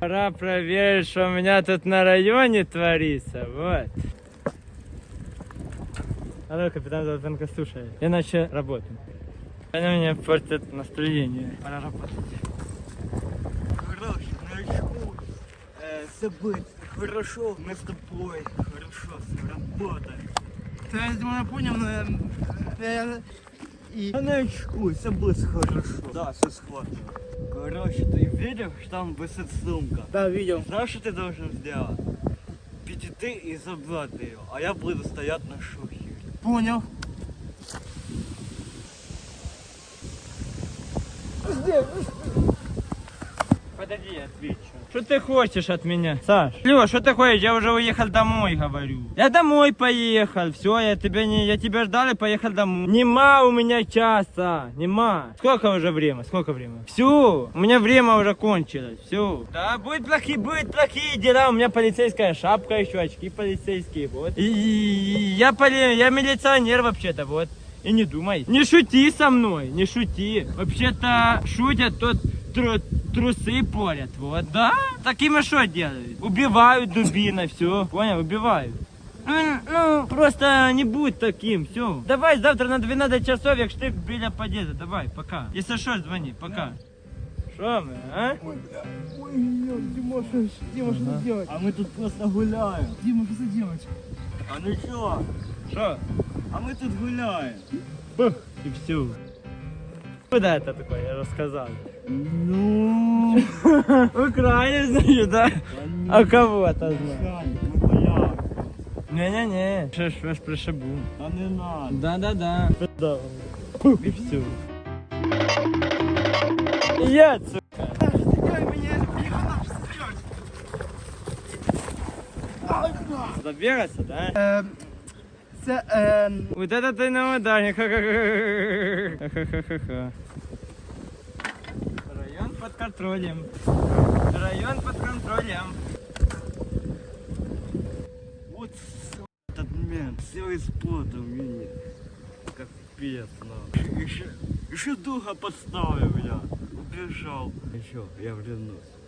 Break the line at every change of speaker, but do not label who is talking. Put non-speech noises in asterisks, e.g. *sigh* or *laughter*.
Пора проверить, что у меня тут на районе творится. Вот. Алло, капитан Золотенко, слушай. Иначе работаем. Она меня портит настроение. Пора работать.
Хорош, начну э, забыть. Хорошо, мы с тобой. Хорошо, сработаем. Ты я понял, э, и начку, забыть хорошо. Да, все схватываю. Короче, ты видел, что там висит сумка?
Да, видел.
Знаешь, что ты должен сделать? Підійти і забрати його, а я буду стояти на шухері.
Понял. Подожди, я отвечу. Что ты хочешь от меня, Саш? Лёш, что ты хочешь? Я уже уехал домой, говорю. Я домой поехал. Все, я тебя не, я тебя ждал и поехал домой. Нема у меня часа, нема. Сколько уже время? Сколько время? Все, у меня время уже кончилось. Все. Да, будет плохие, будет плохие дела. У меня полицейская шапка еще, очки полицейские, вот. И, и- и я поли, я милиционер вообще-то, вот. И не думай. Не шути со мной, не шути. Вообще-то шутят, тот тру- трусы порят, вот. Да? Такими что делают? Убивают дубиной, все. Понял, убивают. Ну, ну, просто не будь таким, все. Давай завтра на 12 часов, як штик біля під'їзду. Давай, пока. Если что, звони, пока. Что мы, а?
Ой, Дима, что, Дима, что
Ага.
делать? А мы тут просто гуляем.
Дима, что делать?
А ну чё?
Что?
А мы тут гуляем.
И все. Куда это такое, я рассказал.
Ну, *laughs*
Украинец, значит, да? А кого-то знаю.
мы гуляем.
Не-не-не, що ж ж пришибу.
Да не надо.
Да-да-да. Да. І все. Я, сука. Забігатися, да?
Це, е,
Вот это ты на ударник. Ха-ха-ха-ха. Район под контролем. Район под контролем.
вот этот мент, все испортил меня. Капец, нахуй. Еще, еще духа подставил, бля. Убежал. Еще, я вернусь.